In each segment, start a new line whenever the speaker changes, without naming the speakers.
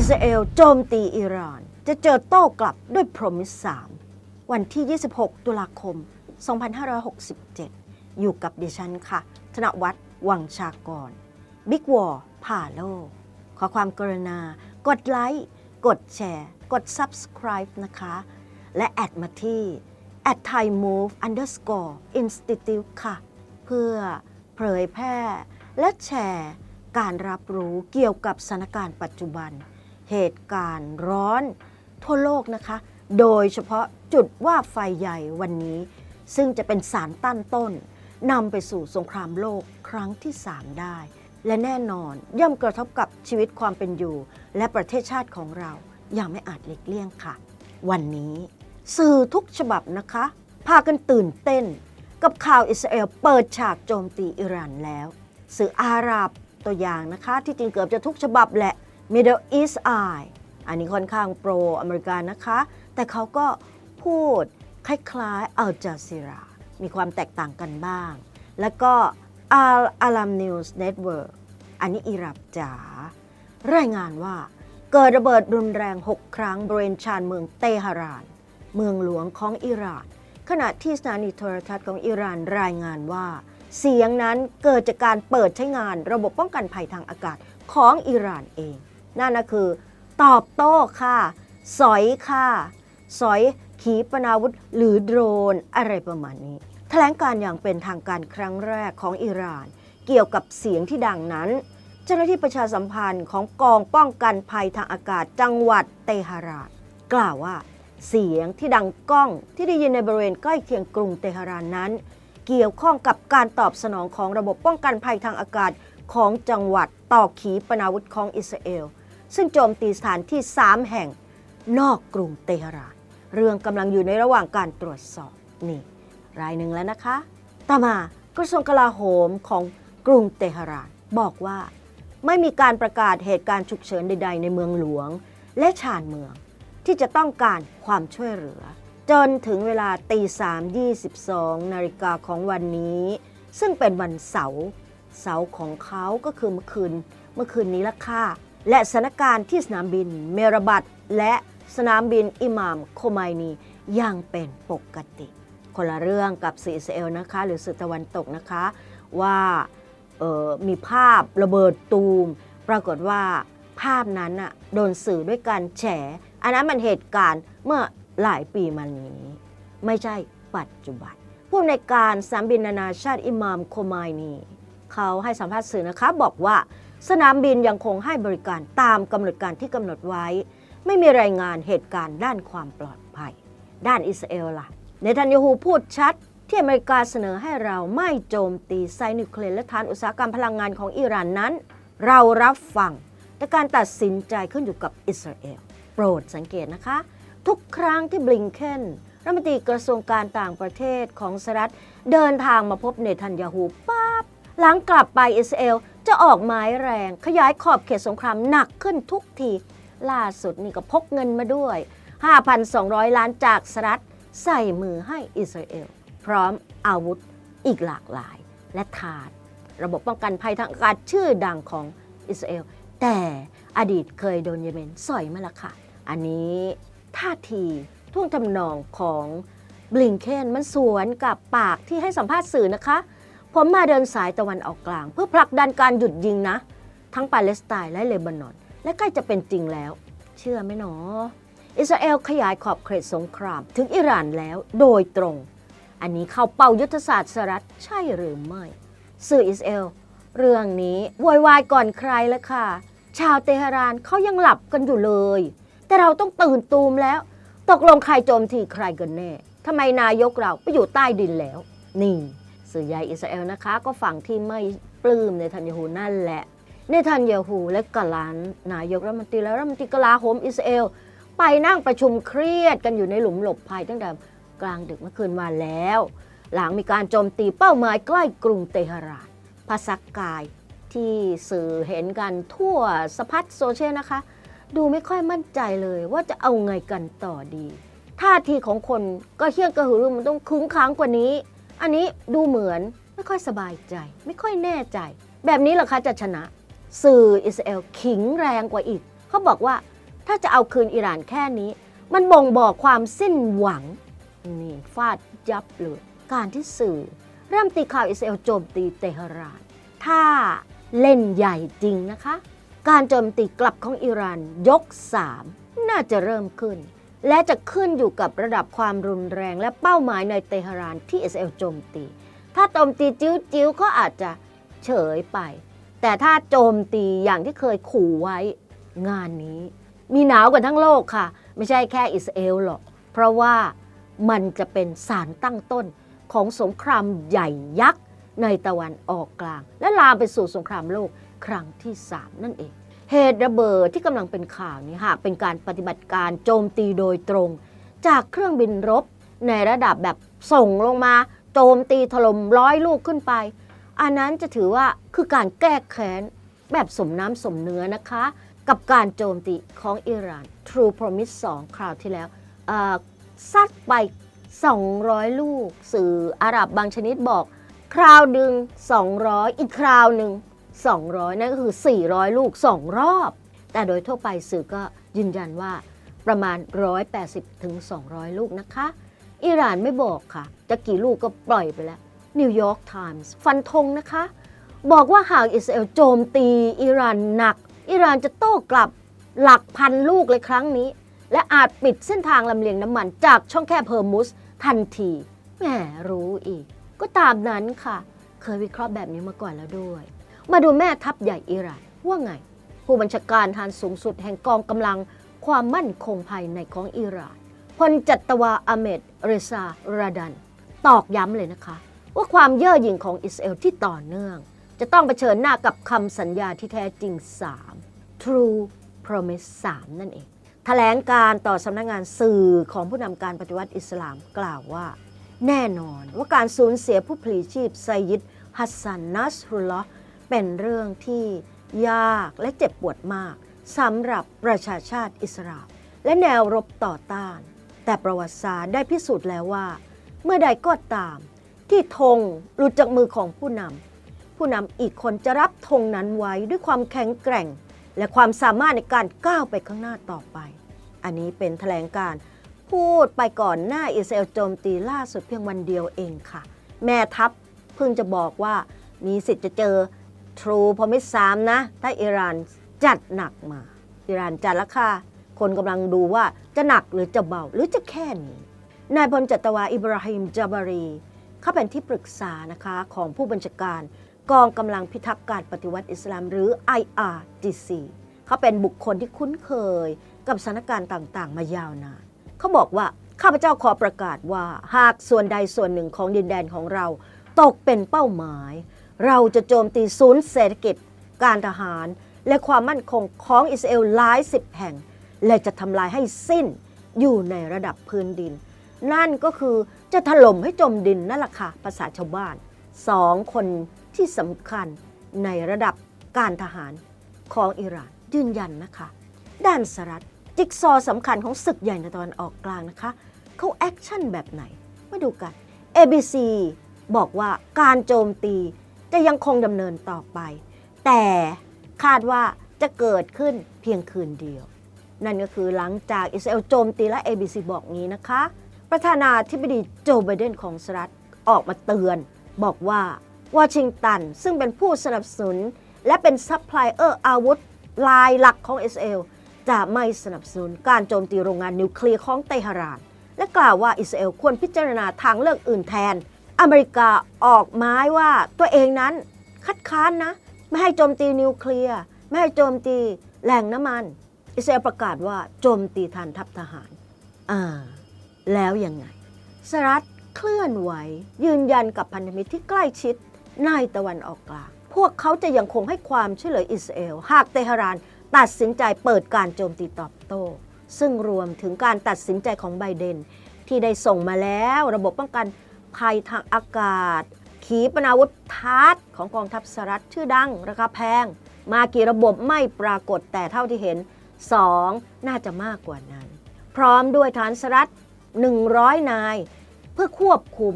อิสราเอลโจมตีอิหร่าน จะเจอโต้กลับด้วยพรมิส3วันที่ 26 ตุลาคม 2567 อยู่กับดิฉันค่ะ ธนวัฒน์วังชากร บิ๊กวอร์ผ่าโลก ขอความกรุณากดไลค์ กดแชร์ กด Subscribe นะคะ และแอดมาที่ at thai move underscore institute ค่ะ เพื่อเผยแพร่และแชร์การรับรู้เกี่ยวกับสถานการณ์ปัจจุบัน เหตุการณ์ร้อนทั่วโลกนะคะ โดยเฉพาะจุดว่าไฟใหญ่วันนี้ ซึ่งจะเป็นสารตั้นต้นนำไปสู่สงครามโลกครั้งที่ 3 ได้ และแน่นอนย่อมกระทบกับชีวิตความเป็นอยู่ และประเทศชาติของเราอย่างไม่อาจหลีกเลี่ยงค่ะ วันนี้ สื่อทุกฉบับนะคะ พากันตื่นเต้น กับข่าวอิสราเอลเปิดฉากโจมตีอิหร่านแล้ว สื่ออาหรับตัวอย่างนะคะ ที่จริงเกือบจะทุกฉบับแหละ Middle East Eye อันนี้ค่อนข้างโปรอเมริกันนะคะ แต่เขาก็พูดคล้ายๆอัลจาซีรา มีความแตกต่างกันบ้าง แล้วก็ Al Alam News Network อันนี้อิหรับจ๋ารายงานว่าเกิดระเบิดรุนแรง 6 ครั้งบริเวณชานเมืองเตหะราน เมืองหลวงของอิหร่าน ขณะที่สถานีโทรทัศน์ของอิหร่านรายงานว่า เสียงนั้นเกิดจากการเปิดใช้งานระบบป้องกันภัยทางอากาศของอิหร่านเอง นั่นก็คือ ตอบโต้ค่ะ สอยค่ะ สอยขีปนาวุธหรือโดรนอะไรประมาณนี้ แถลงการอย่างเป็นทางการครั้งแรกของอิหร่าน เกี่ยวกับเสียงที่ดังนั้น เจ้าหน้าที่ประชาสัมพันธ์ของกองป้องกันภัยทางอากาศจังหวัดเตหะรานกล่าวว่า เสียงที่ดังก้องที่ได้ยินในบริเวณใกล้เคียงกรุงเตหะรานนั้น เกี่ยวข้องกับการตอบสนองของระบบป้องกันภัยทางอากาศของจังหวัดต่อขีปนาวุธของอิสราเอล ซึ่งโจมตีสถานที่ 3 แห่งนอกกรุงเตหะราน เรื่องกำลังอยู่ในระหว่างการตรวจสอบนี่ รายหนึ่งแล้วนะคะ ต่อมากระทรวงกลาโหมของกรุงเตหะราน บอกว่าไม่มีการประกาศเหตุการณ์ฉุกเฉินใด ๆ ในเมืองหลวง และชานเมือง ที่จะต้องการความช่วยเหลือ จนถึงเวลาตีสามยี่สิบสองนาฬิกาของวันนี้ ซึ่งเป็นวันเสาร์เสาร์ของเขาก็คือเมื่อคืน เมื่อคืนนี้ละค่ะ และสถานการณ์ที่สนามบินเมรบัตและสนามบินอิหม่ามโคไมนียังเป็นปกติ คนละเรื่องกับสื่ออิสราเอลนะคะ หรือสื่อตะวันตกนะคะว่ามีภาพระเบิดตูม ปรากฏว่าภาพนั้นน่ะโดนสื่อด้วยการแฉ อันนั้นมันเหตุการณ์เมื่อหลายปีมานี้ ไม่ใช่ปัจจุบัน ผู้อำนการสามบินนานาชาติอิหมามโคไมายนีเขาให้สัมภาษณ์สื่อนะคะบอกว่า สนามบินยังคงให้บริการตามกำหนดการที่กำหนดไว้ ไม่มีรายงานเหตุการณ์ด้านความปลอดภัย ด้านอิสราเอลล่ะเนทันยาฮูพูดชัด ที่อเมริกาเสนอให้เราไม่โจมตีไซนิวเคลียร์และฐานอุตสาหกรรมพลังงานของอิหร่านนั้น เรารับฟัง แต่การตัดสินใจขึ้นอยู่กับอิสราเอลโปรดสังเกตนะคะ ทุกครั้งที่บลิงเคนรัฐมนตรีกระทรวงการต่างประเทศของสหรัฐเดินทางมาพบเนทันยาฮูปั๊บหลังกลับไปอิสราเอล จะออกหมายแรง ขยายขอบเขตสงครามหนักขึ้นทุกที ล่าสุดนี่ก็พกเงินมาด้วย 5,200 ล้านจากสหรัฐใส่มือให้อิสราเอล พร้อมอาวุธอีกหลากหลาย และทาน ระบบป้องกันภัยทางอากาศชื่อดังของอิสราเอล แต่อดีตเคยโดนเยเมนสอยมาและค่ะ อันนี้ท่าทีท่วงทำนองของบลิงเคนมันสวนกับปากที่ให้สัมภาษณ์สื่อนะคะ ผมมาเดินสายตะวันออกกลาง เพื่อผลักดันการหยุดยิงนะ ทั้งปาเลสไตน์และเลบานอน และใกล้จะเป็นจริงแล้ว เชื่อไหมหนอ อิสราเอลขยายขอบเขตสงคราม ถึงอิหร่านแล้วโดยตรง อันนี้เข้าเป้ายุทธศาสตร์สหรัฐใช่หรือไม่ สื่ออิสราเอลเรื่องนี้โวยวายก่อนใครล้วค่ะ ชาวเตหะรานเขายังหลับกันอยู่เลย แต่เราต้องตื่นตูมแล้ว ตกลงใครโจมตีใครกันแน่ทำไมนายกเราไปอยู่ใต้ดินแล้ว นี่ สื่อใหญ่อิสราเอลนะคะ ก็ฝั่งที่ไม่ปลื้มในทันยาฮูนั่นแหละเนทันยาฮูและกาลันนายกรัฐมนตรีและรัฐมนตรีกลาโหมอิสราเอลไปนั่งประชุมเครียดกันอยู่ในหลุมหลบภัยตั้งแต่กลางดึกเมื่อคืนวานแล้ว หลังมีการโจมตีเป้าหมายใกล้กรุงเตหะรานภาษากายที่สื่อเห็นกันทั่วสพัดโซเชียลนะคะ ดูไม่ค่อยมั่นใจเลยว่าจะเอาไงกันต่อดี ท่าทีของคนก็เฮี้ยงกระหือรือมันต้องคึ้งค้างกว่านี้ อันนี้ดูเหมือนไม่ค่อยสบายใจ ไม่ค่อยแน่ใจ แบบนี้เหรอคะจะชนะ สื่ออิสราเอลขิงแรงกว่าอีก เขาบอกว่าถ้าจะเอาคืนอิหร่านแค่นี้ มันบ่งบอกความสิ้นหวังนี่ฟาดยับเลยการที่สื่อเริ่มตีข่าวอิสราเอลโจมตีเตหะราน ถ้าเล่นใหญ่จริงนะคะ การโจมตีกลับของอิหร่านยก 3 น่าจะเริ่มขึ้น และจะขึ้นอยู่กับระดับความรุนแรงและเป้าหมายในเตหะรานที่อิสราเอลโจมตี ถ้าโจมตีจิ้วๆก็อาจจะเฉยไป แต่ถ้าโจมตีอย่างที่เคยขู่ไว้งานนี้ มีหนาวกันทั้งโลกค่ะ ไม่ใช่แค่อิสราเอลหรอก เพราะว่ามันจะเป็นสารตั้งต้นของสงครามใหญ่ยักษ์ในตะวันออกกลาง และลามไปสู่สงครามโลกครั้งที่ 3 นั่นเอง เหตุระเบิดที่กำลังเป็นข่าวนี้หากเป็นการปฏิบัติการโจมตีโดยตรง จากเครื่องบินรบในระดับแบบส่งลงมาโจมตีถล่มร้อยลูกขึ้นไป อันนั้นจะถือว่าคือการแก้แค้นแบบสมน้ำสมเนื้อนะคะ กับการโจมตีของอิหร่าน True Promise 2 คราวที่แล้วซัดไป 200 ลูก สื่ออาหรับบางชนิดบอก คราวดึง 200 อีกคราวหนึ่ง 200 นั่นก็คือ 400 ลูก 2 รอบ แต่โดยทั่วไปสื่อก็ยืนยันว่าประมาณ 180ถึง200 ลูกนะคะ อิหร่านไม่บอกค่ะ จะกี่ลูกก็ปล่อยไปแล้วนิวยอร์กไทมส์ฟันธงนะคะ บอกว่าหากอิสราเอลโจมตีอิหร่านหนัก อิหร่านจะโต้กลับหลักพันลูกเลยครั้งนี้ และอาจปิดเส้นทางลำเลียงน้ำมันจากช่องแคบเฮอร์มุสทันทีแหมรู้อีก ก็ตามนั้นค่ะ เคยวิเคราะห์แบบนี้มาก่อนแล้วด้วย มาดูแม่ทัพใหญ่อิหร่านว่าไง ผู้บัญชาการทหารสูงสุดแห่งกองกำลังความมั่นคงภายในของอิหร่านพลจัตวาอเมดเรซาราดัน ตอกย้ำเลยนะคะ ว่าความเย่อหยิ่งของอิสราเอลที่ต่อเนื่อง จะต้องเผชิญหน้ากับคำสัญญาที่แท้จริง 3 True Promise 3 นั่นเองแถลงการต่อสำนักงานสื่อของผู้นำการปฏิวัติอิสลามกล่าวว่า แน่นอนว่าการสูญเสียผู้พลีชีพไซยิดฮัสซันนัสรุลลอ์ เป็นเรื่องที่ยากและเจ็บปวดมากสำหรับประชาชาติอิสราเอลและแนวรบต่อต้าน แต่ประวัติศาสตร์ได้พิสูจน์แล้วว่า เมื่อใดก็ตาม ที่ธงหลุดจากมือของผู้นำผู้นำอีกคนจะรับธงนั้นไว้ด้วยความแข็งแกร่ง และความสามารถในการก้าวไปข้างหน้าต่อไป อันนี้เป็นแถลงการ์พูดไปก่อนหน้าอิสราเอลโจมตีล่าสุดเพียงวันเดียวเองค่ะ แม่ทัพเพิ่งจะบอกว่ามีสิทธิ์จะเจอ True Promise 3นะ ถ้าอิหร่านจัดหนักมา อิหร่านจัดแล้วค่ะคนกำลังดูว่าจะหนักหรือจะเบาหรือจะแค่นี้ นายพลจัตวาอิบราฮิมจาบารี เขาเป็นที่ปรึกษานะคะของผู้บัญชาการกองกำลังพิทักษ์การปฏิวัติอิสลามหรือ IRGC เขาเป็นบุคคลที่คุ้นเคยกับสถานการณ์ต่างๆ มายาวนาน เขาบอกว่าข้าพเจ้าขอประกาศว่าหากส่วนใดส่วนหนึ่งของดินแดนของเรา ตกเป็นเป้าหมาย เราจะโจมตีศูนย์เศรษฐกิจ การทหาร และความมั่นคงของอิสราเอลหลายสิบแห่ง และจะทำลายให้สิ้นอยู่ในระดับพื้นดิน นั่นก็คือจะถล่มให้จมดินนั่นแหละค่ะภาษาชาวบ้านสองคนที่สำคัญในระดับการทหารของอิหร่านยืนยันนะคะ ด้านสหรัฐจิ๊กซอสำคัญของศึกใหญ่ในตะวันออกกลางนะคะเขาแอคชั่นแบบไหน มาดูกัน ABC บอกว่าการโจมตี จะยังคงดำเนินต่อไป แต่คาดว่าจะเกิดขึ้นเพียงคืนเดียว นั่นก็คือหลังจากอิสราเอลโจมตีและ ABC บอกงี้นะคะ ประธานาธิบดีโจไบเดนของสหรัฐออกมาเตือน บอกว่าวอชิงตันซึ่งเป็นผู้สนับสนุน และเป็นซัพพลายเออร์อาวุธรายหลักของอิสราเอลจะไม่สนับสนุนการโจมตีโรงงานนิวเคลียร์ของเตหะราน และกล่าวว่าอิสราเอลควรพิจารณาทางเลือกอื่นแทน อเมริกาออกไม้ว่าตัวเองนั้นคัดค้านนะ ไม่ให้โจมตีนิวเคลียร์ไม่ให้โจมตีแหล่งน้ำมัน อิสราเอลประกาศว่าโจมตีฐานทัพทหารอ่าแล้วยังไงสหรัฐเคลื่อนไหว ยืนยันกับพันธมิตรที่ใกล้ชิดในตะวันออกกลางพวกเขาจะยังคงให้ความช่วยเหลืออิสราเอล หากเตหะรานตัดสินใจเปิดการโจมตีตอบโต้ ซึ่งรวมถึงการตัดสินใจของไบเดน ที่ได้ส่งมาแล้วระบบป้องกัน ภัยทางอากาศ ขีปนาวุธทาร์ของกองทัพสหรัฐชื่อดัง ราคาแพง มากี่ระบบไม่ปรากฏแต่เท่าที่เห็น 2 น่าจะมากกว่านั้น พร้อมด้วยฐานสหรัฐ 100 นาย เพื่อควบคุม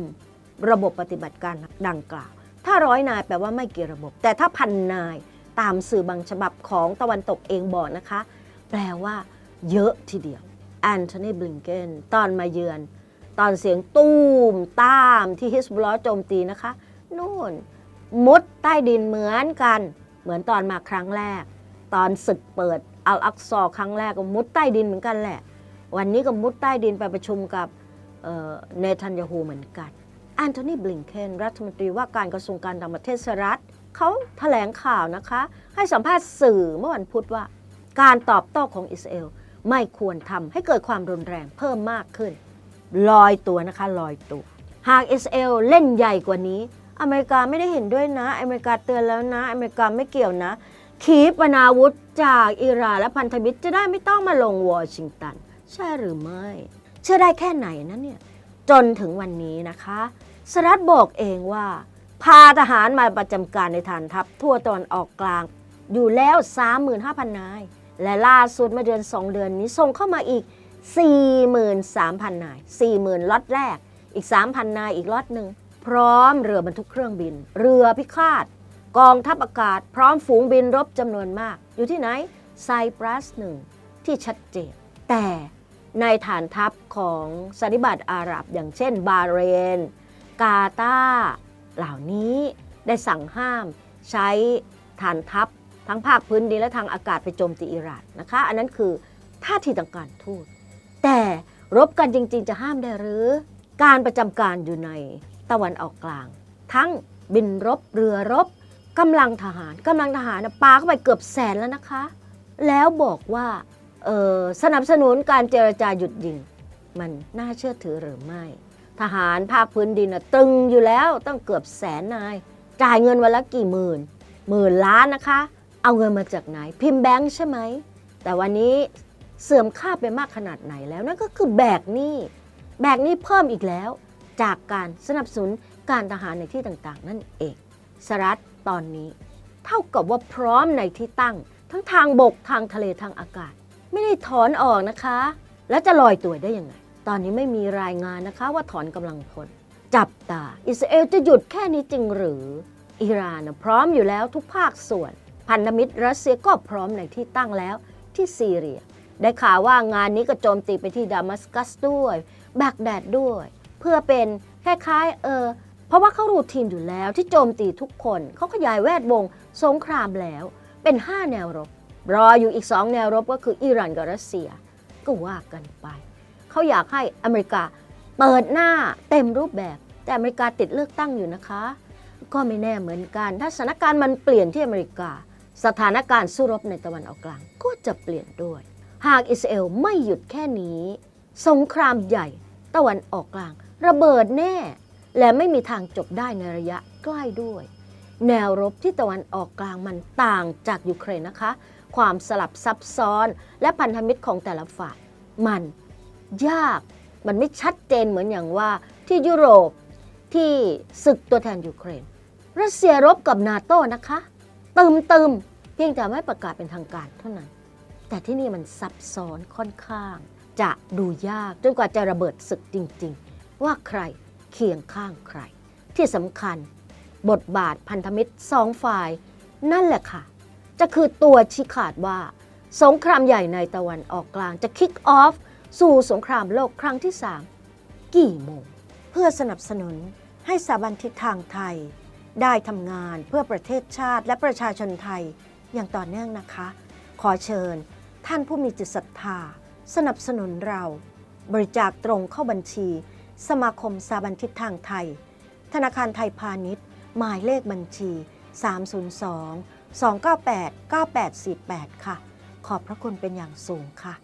ระบบปฏิบัติการดังกล่าว ถ้าร้อยนายแปลว่าไม่กี่ระบบ แต่ถ้าพันนายตามสื่อบางฉบับของตะวันตกเองบอกนะคะ แปลว่าเยอะทีเดียวแอนโทนีบลิงเกนตอนมาเยือน ตอนเสียงตูมตามที่ฮิสบุลลอโจมตีนะคะนู่นมุดใต้ดินเหมือนกัน เหมือนตอนมาครั้งแรก ตอนศึกเปิดอัลอักซอครั้งแรกก็มุดใต้ดินเหมือนกันแหละ วันนี้ก็มุดใต้ดินไปประชุมกับเนทันยาฮูเหมือนกันแอนโทนีบลิงเคนรัฐมนตรีว่าการกระทรวงการต่างประเทศสหรัฐเขาแถลงข่าวนะคะ ให้สัมภาษณ์สื่อเมื่อวันพุธว่า การตอบโต้ของอิสราเอลไม่ควรทำให้เกิดความรุนแรงเพิ่มมากขึ้น ลอยตัวนะคะลอยตัว หากอิสเอลเล่นใหญ่กว่านี้ อเมริกาไม่ได้เห็นด้วยนะ อเมริกาเตือนแล้วนะ อเมริกาไม่เกี่ยวนะ ขีปนาวุธจากอิหร่านและพันธมิตรจะได้ไม่ต้องมาลงวอชิงตัน ใช่หรือไม่ เชื่อได้แค่ไหนนะเนี่ย จนถึงวันนี้นะคะสหรัฐบอกเองว่า พาทหารมาประจำการในฐานทัพทั่วตะวันออกกลาง อยู่แล้ว 35,000 นาย และล่าสุดมื่อเดือน 2 เดือนนี้ส่งเข้ามาอีก 43,000 นาย 40,000ล็อตแรก อีก 3,000 นายอีกล็อตหนึ่ง พร้อมเรือบรรทุกเครื่องบิน เรือพิฆาต กองทัพอากาศ พร้อมฝูงบินรบจำนวนมาก อยู่ที่ไหน ไซปรัสหนึ่งที่ชัดเจน แต่ในฐานทัพของสันนิบาตอาหรับ อย่างเช่น บาเรน กาตาเหล่านี้ได้สั่งห้ามใช้ฐานทัพทั้งภาคพื้นดินและทางอากาศไปโจมตีอิหร่านนะคะ อันนั้นคือท่าทีทางการทูต แต่รบกันจริง ๆ จะห้ามได้หรือ การประจำการอยู่ในตะวันออกกลาง ทั้งบินรบเรือรบกำลังทหารกำลังทหารนะปาเข้าไปเกือบแสนแล้วนะคะ แล้วบอกว่าสนับสนุนการเจรจาหยุดยิง มันน่าเชื่อถือหรือไม่ ทหารภาคพื้นดินนะตึงอยู่แล้วต้องเกือบแสนนาย จ่ายเงินวันละกี่หมื่น หมื่นล้านนะคะ เอาเงินมาจากไหน พิมพ์แบงค์ใช่ไหม แต่วันนี้ เสื่อมค่าไปมากขนาดไหนแล้ว นั่นก็คือแบกหนี้แบกหนี้เพิ่มอีกแล้ว จากการสนับสนุนการทหารในที่ต่างๆ นั่นเองสหรัฐตอนนี้ เท่ากับว่าพร้อมในที่ตั้ง ทั้งทางบกทางทะเลทางอากาศ ไม่ได้ถอนออกนะคะ แล้วจะลอยตัวได้ยังไง ตอนนี้ไม่มีรายงานนะคะว่าถอนกำลังพลจับตา อิสราเอลจะหยุดแค่นี้จริงหรือ อิหร่านพร้อมอยู่แล้วทุกภาคส่วน พันธมิตรรัสเซียก็พร้อมในที่ตั้งแล้วที่ซีเรีย ได้ข่าวว่างานนี้ก็โจมตีไปที่ดามัสกัสด้วยแบกแดดด้วย เพื่อเป็นคล้ายๆเออเพราะว่าเขารูทีนอยู่แล้วที่โจมตีทุกคน เขาขยายแวดวงสงครามแล้ว เป็น 5 แนวรบ รออยู่อีก 2 แนวรบก็คืออิหร่านกับรัสเซีย ก็ว่ากันไป เขาอยากให้อเมริกาเปิดหน้าเต็มรูปแบบ แต่อเมริกาติดเลือกตั้งอยู่นะคะ ก็ไม่แน่เหมือนกัน ถ้าสถานการณ์มันเปลี่ยนที่อเมริกา สถานการณ์สู้รบในตะวันออกกลาง ก็จะเปลี่ยนด้วย หากอิสราเอลไม่หยุดแค่นี้ สงครามใหญ่ตะวันออกกลาง ระเบิดแน่ และไม่มีทางจบได้ในระยะใกล้ด้วย แนวรบที่ตะวันออกกลางมันต่างจากยูเครนนะคะ ความสลับซับซ้อนและพันธมิตรของแต่ละฝ่ายมันยากมันไม่ชัดเจนเหมือนอย่างว่าที่ยุโรปที่ศึกตัวแทนยูเครน รัสเซียรบกับนาโต้นะคะ ตึมตึมๆเพียงแต่ไม่ประกาศเป็นทางการเท่านั้น แต่ที่นี่มันซับซ้อนค่อนข้าง จะดูยากจนกว่าจะระเบิดศึกจริง ๆ ว่าใครเคียงข้างใคร ที่สำคัญ บทบาทพันธมิตรสองฝ่าย นั่นแหละค่ะ จะคือตัวชี้ขาดว่า สงครามใหญ่ในตะวันออกกลางจะคิกออฟสู่สงครามโลกครั้งที่3กี่โมง เพื่อสนับสนุนให้สถาบันทิศทางไทย ได้ทำงานเพื่อประเทศชาติและประชาชนไทยอย่างต่อเนื่องนะคะ ขอเชิญ ท่านผู้มีจิตศรัทธา สนับสนุนเรา บริจาคตรงเข้าบัญชี สมาคมสาบันทิศทางไทย ธนาคารไทยพาณิชย์ หมายเลขบัญชี 302 298 9848 ค่ะ ขอบพระคุณเป็นอย่างสูงค่ะ